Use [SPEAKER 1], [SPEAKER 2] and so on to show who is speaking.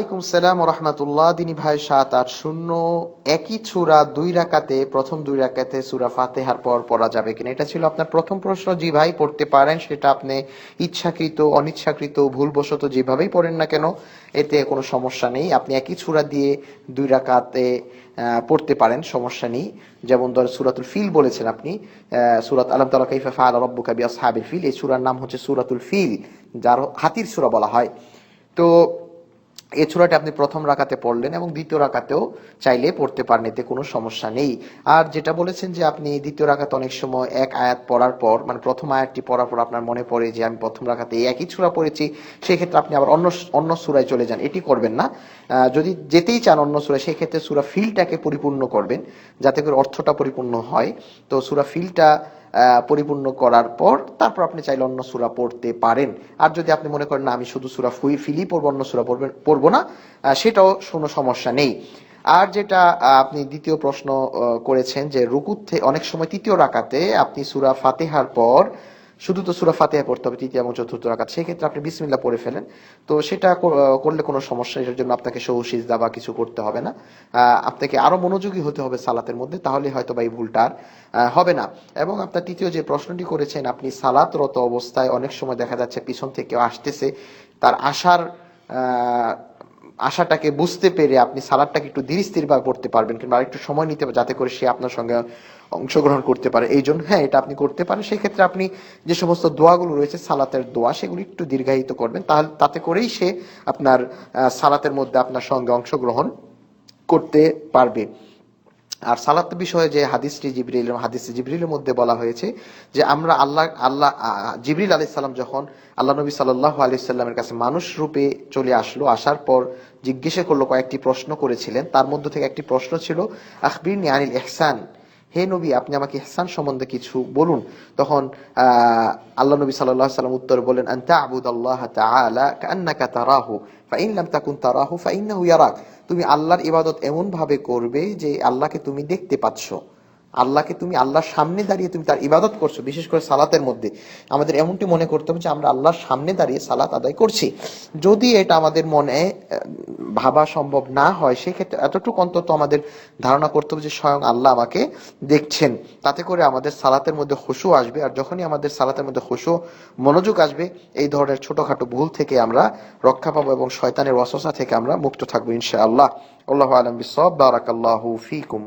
[SPEAKER 1] ওয়ালাইকুম সালাম রহমতুল্লাহ। দিনী ভাই, সাত, আট, শূন্য, একই চূড়া দুই রাকাতে, প্রথম দুই রাকাতে সূরা ফাতেহার পর পড়া যাবে কিনা? এটা ছিল আপনার প্রথম প্রশ্ন। জি ভাই, পড়তে পারেন, সেটা আপনি ইচ্ছাকৃত, অনিচ্ছাকৃত, ভুলবশত যেভাবেই পড়েন না কেন, এতে কোনো সমস্যা নেই। আপনি একই চূড়া দিয়ে দুই রাকাতে পড়তে পারেন, সমস্যা নেই। যেমন ধর সুরাতুল ফিল বলেছেন আপনি সুরাত আলম তালা কাইফা ফাআলা রাব্বুকা বিআসহাবিল ফিল। এই সূরার নাম হচ্ছে সুরাতুল ফিল, যার হাতির সূরা বলা হয়। তো এই সূরাটা আপনি প্রথম রাকাতে পড়লেন এবং দ্বিতীয় রাকাতেও চাইলে পড়তে পারেন, এতে কোনো সমস্যা নেই। আর যেটা বলেছেন যে আপনি দ্বিতীয় রাকাতে অনেক সময় এক আয়াত পড়ার পর মানে প্রথম আয়াতটি পড়ার পর আপনার মনে পড়ে যে আমি প্রথম রাকাতে এই একই সূরা পড়েছি, সেক্ষেত্রে আপনি আবার অন্য অন্য সূরায় চলে যান। এটি করবেন না। যদি যেতেই চান অন্য সূরায়, সেক্ষেত্রে সূরা ফিলটাকে পরিপূর্ণ করবেন, যাতে করে অর্থটা পরিপূর্ণ হয়। তো সূরা ফিলটা পরিপূর্ণ করার পর তারপর আপনি চাইলে অন্য সুরা পড়তে পারেন। আর যদি আপনি মনে করেন, না, আমি শুধু সুরা ফুই ফিলি পড়ব, অন্য সুরা পড়বেন পড়ব না সেটাও কোনো সমস্যা নেই। আর যেটা আপনি দ্বিতীয় প্রশ্ন করেছেন যে রুকুতে অনেক সময় তৃতীয় রাকাতে আপনি সুরা ফাতেহার পর শুধু তো সূরা ফাতিহা পড়তে হবে তৃতীয় এবং চতুর্থ রাকাত। সেক্ষেত্রে আপনি বিসমিল্লাহ পড়ে ফেলেন। তো সেটা করলে কোনো সমস্যা এটার জন্য আপনাকে সহু সিজদা বা কিছু করতে হবে না। আপনাকে আরও মনোযোগী হতে হবে সালাতের মধ্যে তাহলে হয়তো বা এই ভুলটা আর হবে না। এবং আপনার তৃতীয় যে প্রশ্নটি করেছেন আপনি সালাতরত অবস্থায় অনেক সময় দেখা যাচ্ছে পিছন থেকে আসতেছে তার আহ, আশাটাকে বুঝতে পেরে আপনি সালাদটাকে একটু ধীর স্থির ভাবে পড়তে পারবেন কিংবা আরেকটু সময় নিতে যাতে করে সে আপনার সঙ্গে অংশগ্রহণ করতে পারে। এই জন্য হ্যাঁ এটা আপনি করতে পারেন। সেই ক্ষেত্রে আপনি যে সমস্ত দোয়াগুলো রয়েছে, সালাতের দোয়া, সেগুলি একটু দীর্ঘায়িত করবেন। তাহলে তাতে করেই সে আপনার সালাতের মধ্যে আপনার সঙ্গে অংশগ্রহণ করতে পারবে। আর সালাত বিষয়ে যে হাদিসটি জিবরিল হাদিস জিবরিলের মধ্যে বলা হয়েছে যে আমরা আল্লাহ আল্লাহ জিবরিল আলি সাল্লাম যখন আল্লাহ নবী সাল্লাহ আলি সাল্লামের কাছে মানুষ রূপে চলে আসলো, আসার পর জিজ্ঞেস করল কয়েকটি প্রশ্ন করেছিলেন। তার মধ্যে থেকে একটি প্রশ্ন ছিল আখবির নিয়ানিল ইহসান? হে নবী, আপনি আমাকে হাসান সম্বন্ধে কিছু বলুন। তখন আল্লাহ নবী সাল্লাম উত্তর বলেন কান্নাকা তারাহু তাকুন তুমি আল্লাহর ইবাদত এমন ভাবে করবে যে আল্লাহকে তুমি দেখতে পাচ্ছ। আল্লাহকে তুমি আল্লাহর সামনে দাঁড়িয়ে তুমি তার ইবাদত করছ, বিশেষ করে সালাতের মধ্যে। আমাদের এমনটি মনে করতে হবে যে আমরা আল্লাহর সামনে দাঁড়িয়ে সালাত আদায় করছি। যদি এটা আমাদের মনে ভাবা সম্ভব না হয়, সেক্ষেত্রে এতটুকু অন্তত আমাদের ধারণা করতে হবে যে স্বয়ং আল্লাহ আমাকে দেখছেন। তাতে করে আমাদের সালাতের মধ্যে খুশু আসবে, আর যখনই আমাদের সালাতের মধ্যে খুশু, মনোযোগ আসবে, এই ধরনের ছোটখাটো ভুল থেকে আমরা রক্ষা পাবো এবং শয়তানের ওয়াসওয়াসা থেকে আমরা মুক্ত থাকব, ইনশাআল্লাহ। আল্লাহ আলম বিসব ফিকুম।